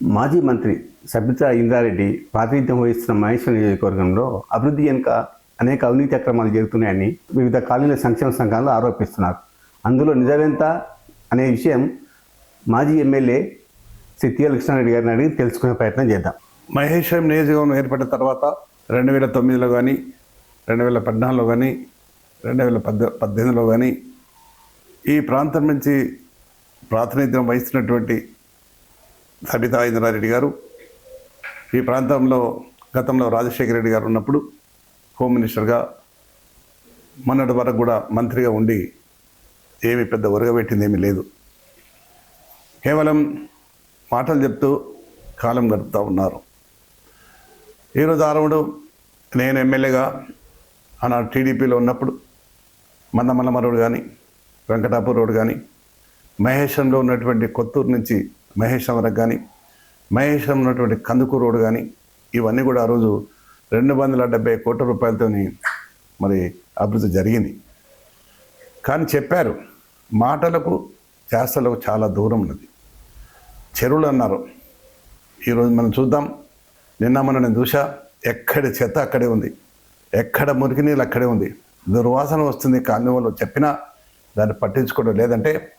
మాజీ మంత్రి సబితా ఇందారెడ్డి ప్రాతినిధ్యం వహిస్తున్న మహేశ్వర నియోజకవర్గంలో అభివృద్ధి వెనుక అనేక అవినీతి అక్రమాలు జరుగుతున్నాయని వివిధ కాలనీల సంక్షేమ సంఘాలు ఆరోపిస్తున్నారు అందులో నిజమెంత అనే విషయం మాజీ ఎమ్మెల్యే శ్రీ టి. కృష్ణారెడ్డి గారిని అడిగి తెలుసుకునే ప్రయత్నం చేద్దాం మహేశ్వరం నియోజకవర్గం ఏర్పడిన తర్వాత రెండు వేల తొమ్మిదిలో కానీ రెండు వేల పద్నాలుగులో కానీ రెండు వేల పద్ద పద్దెనిమిదిలో కానీ ఈ ప్రాంతం నుంచి ప్రాతినిధ్యం వహిస్తున్నటువంటి సబితా ఇంద్రారెడ్డి గారు. ఈ ప్రాంతంలో గతంలో రాజశేఖర రెడ్డి గారు ఉన్నప్పుడు హోమ్ మినిస్టర్గా మొన్నటి వరకు కూడా మంత్రిగా ఉండి ఏమి పెద్ద ఒరగబెట్టింది ఏమీ లేదు. కేవలం మాటలు చెప్తూ కాలం గడుపుతూ ఉన్నారు. ఈరోజు ఆరవుడు నేను ఎమ్మెల్యేగా ఆనాడు టీడీపీలో ఉన్నప్పుడు మందమల్లమ రోడ్ కానీ వెంకటాపూర్ రోడ్ కానీ మహేశ్వరంలో ఉన్నటువంటి కొత్తూరు నుంచి మహేశ్వరం వరకు కానీ మహేశ్వరం ఉన్నటువంటి కందుకూరు రోడ్ కానీ ఇవన్నీ కూడా ఆ రోజు రెండు వందల డెబ్బై కోట్ల రూపాయలతో మరి అభివృద్ధి జరిగింది. కానీ చెప్పారు మాటలకు చేస్తలకు చాలా దూరం ఉన్నది. చెరువులు అన్నారు. ఈరోజు మనం చూద్దాం. నిన్న మన నేను చూసా ఎక్కడ చెత్త అక్కడే ఉంది. ఎక్కడ మురికి నీళ్ళు అక్కడే ఉంది. దుర్వాసన వస్తుంది కాని వాళ్ళు చెప్పినా దాన్ని పట్టించుకోవడం లేదంటే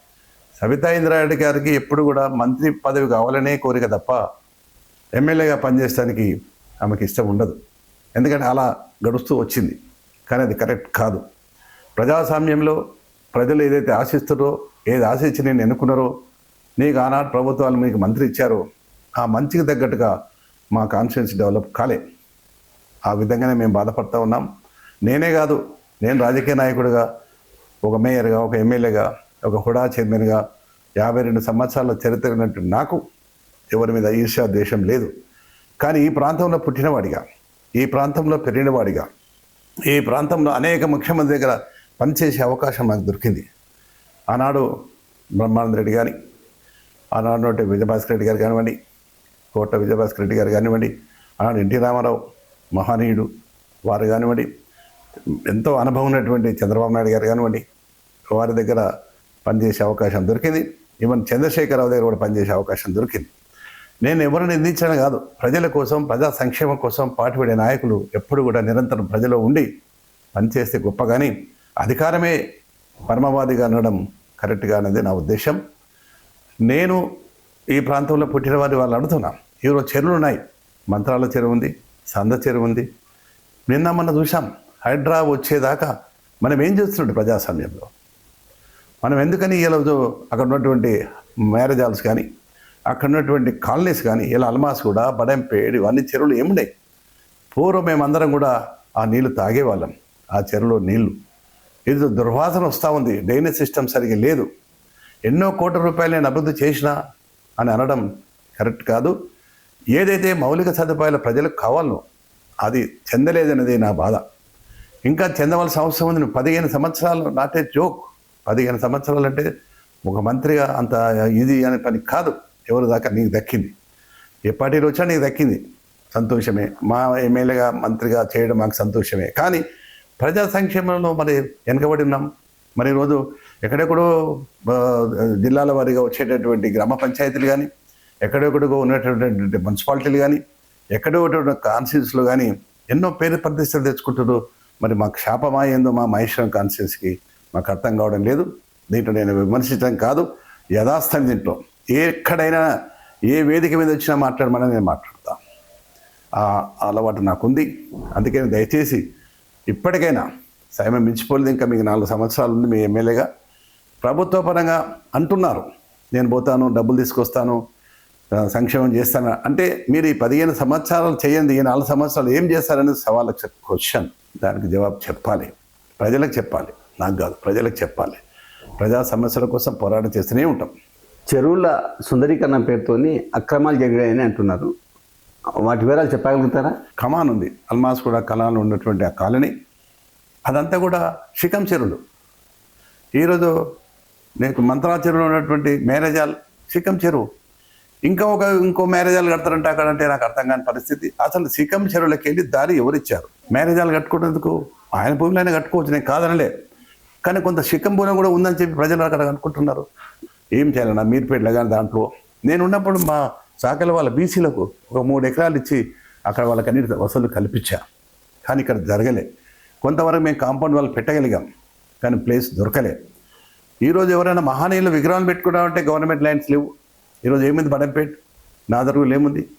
సబితా ఇంద్రారెడ్డి గారికి ఎప్పుడు కూడా మంత్రి పదవి కావాలనే కోరిక తప్ప ఎమ్మెల్యేగా పనిచేయడానికి ఆమెకి ఇష్టం ఉండదు. ఎందుకంటే అలా గడుస్తూ వచ్చింది. కానీ అది కరెక్ట్ కాదు. ప్రజాస్వామ్యంలో ప్రజలు ఏదైతే ఆశిస్తారో ఏది ఆశించి నేను ఎన్నుకున్నారో నీకు ఆనాడు ప్రభుత్వాలు మీకు మంత్రి ఇచ్చారో ఆ మంచికి తగ్గట్టుగా మా కాన్ఫిడెన్స్ డెవలప్ కాలే. ఆ విధంగానే మేము బాధపడుతూ ఉన్నాం. నేనే కాదు నేను రాజకీయ నాయకుడిగా ఒక మేయర్గా ఒక ఎమ్మెల్యేగా ఒక హుడా చెందినగా యాభై రెండు సంవత్సరాల చరిత్ర ఉన్నట్టు నాకు ఎవరి మీద ఈర్ష్య ద్వేషం లేదు. కానీ ఈ ప్రాంతంలో పుట్టినవాడిగా ఈ ప్రాంతంలో పెరిగినవాడిగా ఈ ప్రాంతంలో అనేక ముఖ్యమంత్రి దగ్గర పనిచేసే అవకాశం నాకు దొరికింది. ఆనాడు బ్రహ్మానంద రెడ్డి గారి ఆనాడు విజయభాస్కర్ రెడ్డి గారు కానివ్వండి కోట విజయభాస్కర్ రెడ్డి గారు కానివ్వండి ఆనాడు ఎన్టీ రామారావు మహనీయుడు వారు కానివ్వండి ఎంతో అనుభవం ఉన్నటువంటి చంద్రబాబు నాయుడు గారు కానివ్వండి వారి దగ్గర పనిచేసే అవకాశం దొరికింది. ఈవెన్ చంద్రశేఖరరావు దగ్గర కూడా పనిచేసే అవకాశం దొరికింది. నేను ఎవరిని నిందించడం కాదు. ప్రజల కోసం ప్రజా సంక్షేమం కోసం పాటుపడే నాయకులు ఎప్పుడు కూడా నిరంతరం ప్రజలో ఉండి పనిచేస్తే గొప్ప కానీ అధికారమే పరమవాదిగా అనడం కరెక్ట్గా అనేది నా ఉద్దేశం. నేను ఈ ప్రాంతంలో పుట్టిన వారి వాళ్ళు అడుగుతున్నా. ఈరోజు చెరువులు ఉన్నాయి. మంత్రాల చెరువు ఉంది సంద చెరువు ఉంది. నిన్న మొన్న చూసాం హైడ్రా వచ్చేదాకా మనం ఏం చేస్తున్నాడు ప్రజాస్వామ్యంలో? మనం ఎందుకని ఇలా అక్కడ ఉన్నటువంటి మ్యారేజ్ హాల్స్ కానీ అక్కడ ఉన్నటువంటి కాలనీస్ కానీ ఇలా అల్మాస్ కూడా బడంపేడు ఇవన్నీ చెరువులు ఏమున్నాయి పూర్వం మేమందరం కూడా ఆ నీళ్ళు తాగేవాళ్ళం. ఆ చెరువులో నీళ్ళు. ఇది దుర్వాసన వస్తూ ఉంది. డ్రైనేజ్ సిస్టమ్ సరిగ్గా లేదు. ఎన్నో కోట్ల రూపాయలు నేను అభివృద్ధి చేసినా అని అనడం కరెక్ట్ కాదు. ఏదైతే మౌలిక సదుపాయాలు ప్రజలకు కావాలనో అది చెందలేదనేది నా బాధ. ఇంకా చెందవలసిన అవసరం ఉంది. పదిహేను సంవత్సరాలు నాటే జోక్. పదిహేను సంవత్సరాలు అంటే ఒక మంత్రిగా అంత ఇది అనే పని కాదు. ఎవరు దాకా నీకు దక్కింది. ఏ పార్టీలో వచ్చా నీకు దక్కింది. సంతోషమే. మా ఎమ్మెల్యేగా మంత్రిగా చేయడం మాకు సంతోషమే. కానీ ప్రజా సంక్షేమంలో మరి వెనకబడి ఉన్నాం. మరి ఈరోజు ఎక్కడెక్కడో జిల్లాల వారీగా వచ్చేటటువంటి గ్రామ పంచాయతీలు కానీ ఎక్కడెక్కడికో ఉన్నటువంటి మున్సిపాలిటీలు కానీ ఎక్కడో కాన్స్టిట్యూన్స్లో కానీ ఎన్నో పేరు ప్రతిష్టలు తెచ్చుకుంటారు మరి మాకు శాపమా ఏందో మా మహేశ్వరం కాన్స్టిట్యూన్స్కి మాకు అర్థం కావడం లేదు. దీంట్లో నేను విమర్శించడం కాదు. యథాస్థం దీంట్లో ఎక్కడైనా ఏ వేదిక మీద వచ్చినా మాట్లాడమని నేను మాట్లాడతా. ఆ అలవాటు నాకుంది. అందుకని దయచేసి ఇప్పటికైనా సమయం మించిపోలేదు. ఇంకా మీకు నాలుగు సంవత్సరాలు ఉంది మీ ఎమ్మెల్యేగా. ప్రభుత్వ పరంగా అంటున్నారు. నేను పోతాను డబ్బులు తీసుకొస్తాను సంక్షేమం చేస్తాను. అంటే మీరు ఈ పదిహేను సంవత్సరాలు చేయండి. ఈ నాలుగు సంవత్సరాలు ఏం చేస్తారనేది సవాల్ క్వశ్చన్ దానికి జవాబు చెప్పాలి. ప్రజలకు చెప్పాలి. నాకు కాదు ప్రజలకు చెప్పాలి. ప్రజా సమస్యల కోసం పోరాటం చేస్తూనే ఉంటాం. చెరువుల సుందరీకరణ పేరుతోని అక్రమాలు జరిగాయని అంటున్నారు. వాటి వివరాలు చెప్పగలుగుతారా? కమాన్ ఉంది. అల్మాస్ కూడా కళాలు ఉన్నటువంటి ఆ కాలనీ. అదంతా కూడా శిఖం చెరువులు. ఈరోజు నీకు మంత్రా చెరువులో ఉన్నటువంటి మేరేజాల్ శిఖం చెరువు. ఇంకా ఒక ఇంకో మేరేజాలు కడతారంటే అక్కడ అంటే నాకు అర్థం కాని పరిస్థితి. అసలు శిఖం చెరువులకి వెళ్ళి దారి ఎవరిచ్చారు? మేరేజాలు కట్టుకునేందుకు ఆయన భూమిలోనే కట్టుకోవచ్చు నేను కాదనలే. కానీ కొంత శిఖం కూడా ఉందని చెప్పి ప్రజలు అక్కడ అనుకుంటున్నారు. ఏం చేయాలన్నా మీర్పేటలో కానీ దాంట్లో. నేను ఉన్నప్పుడు మా సాకల వాళ్ళ బీసీలకు ఒక మూడు ఎకరాలు ఇచ్చి అక్కడ వాళ్ళకి అన్ని వసతులు కల్పించా. కానీ ఇక్కడ జరగలే. కొంతవరకు మేము కాంపౌండ్ వాళ్ళు పెట్టగలిగాం. కానీ ప్లేస్ దొరకలే. ఈరోజు ఎవరైనా మహానీయులు విగ్రహాలు పెట్టుకున్నామంటే గవర్నమెంట్ ల్యాండ్స్ లేవు. ఈరోజు ఏముంది బడంపేట్? నాదరుగులు ఏముంది?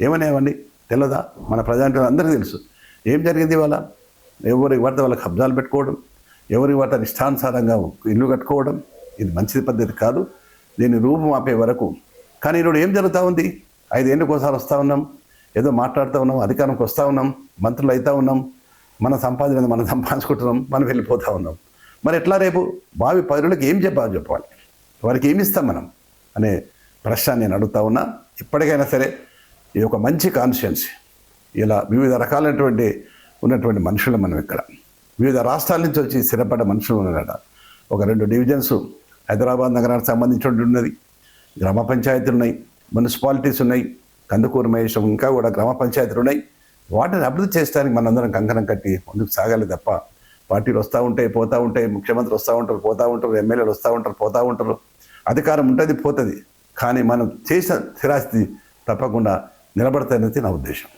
ఏమనేవండి తెల్లదా మన ప్రజాంటి అందరికీ తెలుసు. ఏం జరిగింది ఇవాళ? ఎవరికి పడితే వాళ్ళకి కబ్జాలు పెట్టుకోవడం? ఎవరి వాట ఇష్టానుసారంగా ఇల్లు కట్టుకోవడం ఇది మంచి పద్ధతి కాదు. దీన్ని రూపం ఆపే వరకు. కానీ ఈరోజు ఏం జరుగుతూ ఉంది? ఐదేళ్ళకి ఒకసారి వస్తూ ఉన్నాం. ఏదో మాట్లాడుతూ ఉన్నాం అధికారంకి వస్తూ ఉన్నాం మంత్రులు అవుతూ ఉన్నాం మన సంపాదన మనం సంపాదించుకుంటున్నాం మనం వెళ్ళిపోతూ ఉన్నాం. మరి ఎట్లా రేపు? భావి పౌరులకు ఏం చెప్పాలి చెప్పాలి. వారికి ఏమి ఇస్తాం మనం? అనే ప్రశ్న నేను అడుగుతా ఉన్నా. ఇప్పటికైనా సరే ఈ యొక్క మంచి కాన్షియన్స్ ఇలా వివిధ రకాలైనటువంటి ఉన్నటువంటి మనుషులు మనం ఇక్కడ. వివిధ రాష్ట్రాల నుంచి వచ్చి స్థిరపడ్డ మనుషులు ఉన్నారట. ఒక రెండు డివిజన్స్ హైదరాబాద్ నగరానికి సంబంధించినటువంటి ఉన్నది. గ్రామ పంచాయతీలు ఉన్నాయి మున్సిపాలిటీస్ ఉన్నాయి కందుకూరు మహేశ్వరం ఇంకా కూడా గ్రామ పంచాయతీలు ఉన్నాయి. వాటిని అభివృద్ధి చేయడానికి మనందరం కంకణం కట్టి ముందుకు సాగాలి తప్ప పార్టీలు వస్తూ ఉంటాయి పోతూ ఉంటాయి ముఖ్యమంత్రి వస్తూ ఉంటారు పోతూ ఉంటారు ఎమ్మెల్యేలు వస్తూ ఉంటారు పోతూ ఉంటారు. అధికారం ఉంటుంది పోతుంది. కానీ మనం చేసిన స్థిరాస్తి తప్పకుండా నిలబడతాయనేది నా ఉద్దేశం.